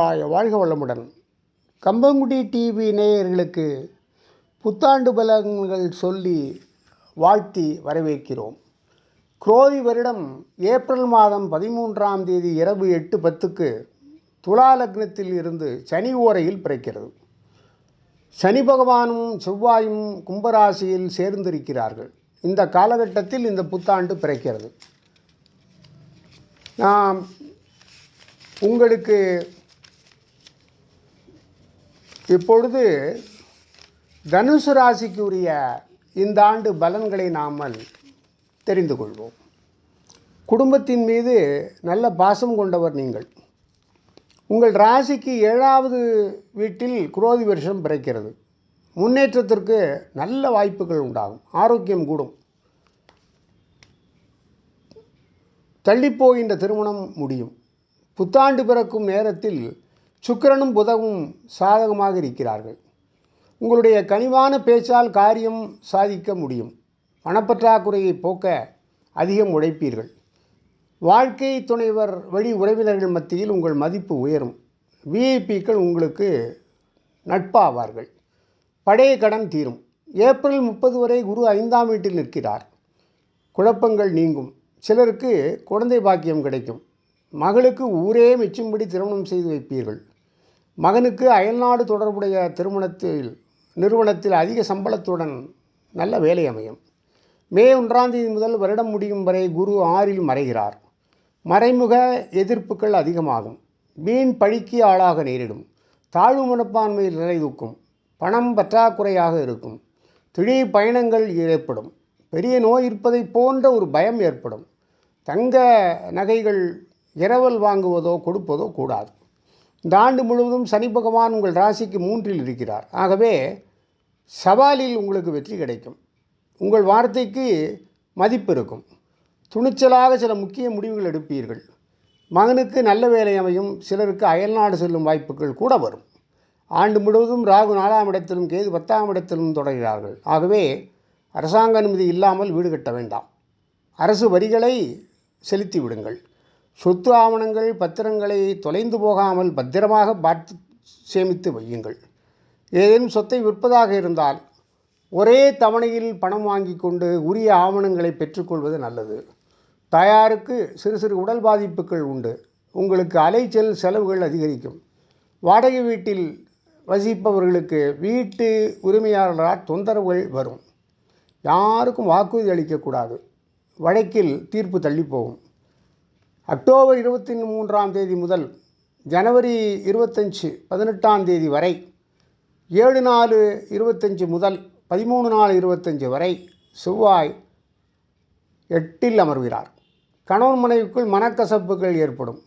வாழ்க வளமுடன். கம்பங்குடி டிவி நேயர்களுக்கு புத்தாண்டு பலன்கள் சொல்லி வாழ்த்தி வரவேற்கிறோம். குரோதி வருடம் ஏப்ரல் மாதம் பதிமூன்றாம் தேதி இரவு எட்டு பத்துக்கு துலா லக்னத்தில் இருந்து சனி ஓரையில் பிறக்கிறது. சனி பகவானும் செவ்வாயும் கும்பராசியில் சேர்ந்திருக்கிறார்கள். இந்த காலகட்டத்தில் இந்த புத்தாண்டு பிறக்கிறது. நாம் உங்களுக்கு இப்பொழுது தனுசு ராசிக்கு உரிய இந்த ஆண்டு பலன்களை நாமல் தெரிந்து கொள்வோம். குடும்பத்தின் மீது நல்ல பாசம் கொண்டவர் நீங்கள். உங்கள் ராசிக்கு ஏழாவது வீட்டில் குரோதி வருஷம் பிறக்கிறது. முன்னேற்றத்திற்கு நல்ல வாய்ப்புகள் உண்டாகும். ஆரோக்கியம் கூடும். தள்ளிப்போகின்ற திருமணம் முடியும். புத்தாண்டு பிறக்கும் நேரத்தில் சுக்கிரனும் புதவும் சாதகமாக இருக்கிறார்கள். உங்களுடைய கனிவான பேச்சால் காரியம் சாதிக்க முடியும். பணப்பற்றாக்குறையை போக்க அதிகம் உழைப்பீர்கள். வாழ்க்கை துணைவர் வழி உறவினர்கள் மத்தியில் உங்கள் மதிப்பு உயரும். விஐபிக்கள் உங்களுக்கு நட்பாவார்கள். பழைய கடன் தீரும். ஏப்ரல் முப்பது வரை குரு ஐந்தாம் வீட்டில் நிற்கிறார். குழப்பங்கள் நீங்கும். சிலருக்கு குழந்தை பாக்கியம் கிடைக்கும். மகளுக்கு ஊரே மிச்சும்படி திருமணம் செய்து வைப்பீர்கள். மகனுக்கு அயல்நாடு தொடர்புடைய திருமணத்தில் நிறுவனத்தில் அதிக சம்பளத்துடன் நல்ல வேலை அமையும். மே ஒன்றாம் தேதி முதல் வருடம் முடியும் வரை குரு ஆறில் மறைகிறார். மறைமுக எதிர்ப்புகள் அதிகமாகும். மீன் பழிக்கு ஆளாக நேரிடும். தாழ்வு மனப்பான்மையில் நிலை தூக்கும் பணம் பற்றாக்குறையாக இருக்கும். திடீர் பயணங்கள் ஏற்படும். பெரிய நோய் இருப்பதை போன்ற ஒரு பயம் ஏற்படும். தங்க நகைகள் இரவல் வாங்குவதோ கொடுப்பதோ கூடாது. இந்த ஆண்டு முழுவதும் சனி பகவான் உங்கள் ராசிக்கு மூன்றில் இருக்கிறார். ஆகவே சவாலில் உங்களுக்கு வெற்றி கிடைக்கும். உங்கள் வார்த்தைக்கு மதிப்பு இருக்கும். துணிச்சலாக சில முக்கிய முடிவுகள் எடுப்பீர்கள். மகனுக்கு நல்ல வேலை அமையும். சிலருக்கு அயல்நாடு செல்லும் வாய்ப்புகள் கூட வரும். ஆண்டு முழுவதும் ராகு நாலாம் இடத்திலும் கேது பத்தாம் இடத்திலும் தொடர்கிறார்கள். ஆகவே அரசாங்க அனுமதி இல்லாமல் வீடு கட்ட வேண்டாம். அரசு வரிகளை செலுத்தி விடுங்கள். சொத்து ஆவணங்கள் பத்திரங்களை தொலைந்து போகாமல் பத்திரமாக பார்த்து சேமித்து வையுங்கள். ஏதேனும் சொத்தை விற்பதாக இருந்தால் ஒரே தவணையில் பணம் வாங்கி கொண்டு உரிய ஆவணங்களை பெற்றுக்கொள்வது நல்லது. தாயாருக்கு சிறு சிறு உடல் பாதிப்புகள் உண்டு. உங்களுக்கு அலைச்சல் செலவுகள் அதிகரிக்கும். வாடகை வீட்டில் வசிப்பவர்களுக்கு வீட்டு உரிமையாளரால் தொந்தரவுகள் வரும். யாருக்கும் வாக்குறுதி அளிக்கக்கூடாது. வழக்கில் தீர்ப்பு தள்ளிப்போகும் அக்டோபர் இருபத்தி மூன்றாம் தேதி முதல் ஜனவரி இருபத்தஞ்சு பதினெட்டாம் தேதி வரை ஏழு நாலு இருபத்தஞ்சி முதல் பதிமூணு நாலு இருபத்தஞ்சி வரை செவ்வாய் எட்டில் அமர்கிறார். கணவன் மனைவிக்குள் மனக்கசப்புகள் ஏற்படும்.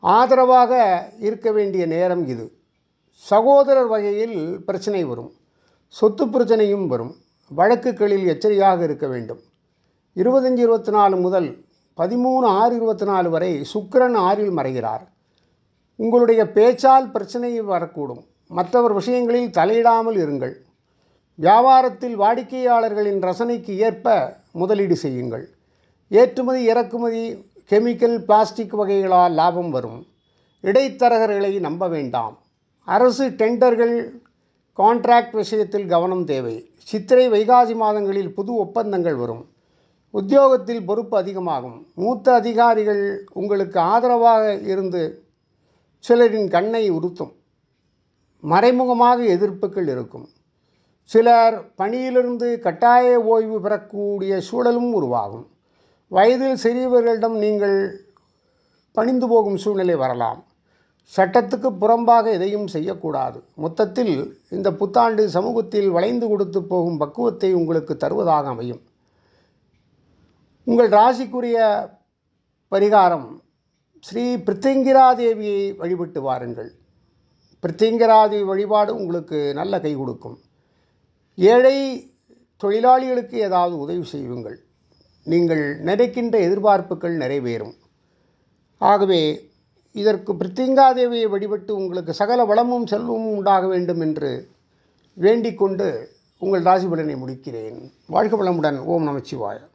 ஆதரவாக இருக்க வேண்டிய நேரம் இது. சகோதரர் வகையில் பிரச்சனை வரும். சொத்து பிரச்சனையும் வரும். வழக்குகளில் எச்சரிக்கையாக இருக்க வேண்டும். இருபத்தஞ்சி இருபத்தி நாலு முதல் பதிமூணு ஆறு இருபத்தி நாலு வரை சுக்கரன் ஆறில் மறைகிறார். உங்களுடைய பேச்சால் பிரச்சனை வரக்கூடும். மற்றவர் விஷயங்களில் தலையிடாமல் இருங்கள். வியாபாரத்தில் வாடிக்கையாளர்களின் ரசனைக்கு ஏற்ப முதலீடு செய்யுங்கள். ஏற்றுமதி இறக்குமதி கெமிக்கல் பிளாஸ்டிக் வகைகளால் லாபம் வரும். இடைத்தரகர்களை நம்ப வேண்டாம். அரசு டெண்டர்கள் கான்ட்ராக்ட் விஷயத்தில் கவனம் தேவை. சித்திரை வைகாசி மாதங்களில் புது ஒப்பந்தங்கள் வரும். உத்தியோகத்தில் பொறுப்பு அதிகமாகும். மூத்த அதிகாரிகள் உங்களுக்கு ஆதரவாக இருந்து சிலரின் கண்ணை உறுத்தும். மறைமுகமாக எதிர்ப்புகள் இருக்கும். சிலர் பணியிலிருந்து கட்டாய ஓய்வு பெறக்கூடிய சூழலும் உருவாகும். வயதில் சிறியவர்களிடம் நீங்கள் பணிந்து போகும் சூழ்நிலை வரலாம். சட்டத்துக்கு புறம்பாக எதையும் செய்யக்கூடாது. மொத்தத்தில் இந்த புத்தாண்டு சமூகத்தில் வளைந்து கொடுத்து போகும் பக்குவத்தை உங்களுக்கு தருவதாக அமையும். உங்கள் ராசிக்குரிய பரிகாரம் ஸ்ரீ பிரித்திங்கிரா தேவியை வழிபட்டு வாருங்கள். பிரித்திங்கராதி வழிபாடு உங்களுக்கு நல்ல கை கொடுக்கும். ஏழை தொழிலாளிகளுக்கு ஏதாவது உதவி செய்யுங்கள். நீங்கள் நினைக்கின்ற எதிர்பார்ப்புகள் நிறைவேறும். ஆகவே இதற்கு பிரித்திங்காதேவியை வழிபட்டு உங்களுக்கு சகல வளமும் செல்வமும் உண்டாக வேண்டும் என்று வேண்டிக் கொண்டு உங்கள் ராசி பலனை முடிக்கிறேன். வாழ்க வளமுடன். ஓம் நமச்சிவாயம்.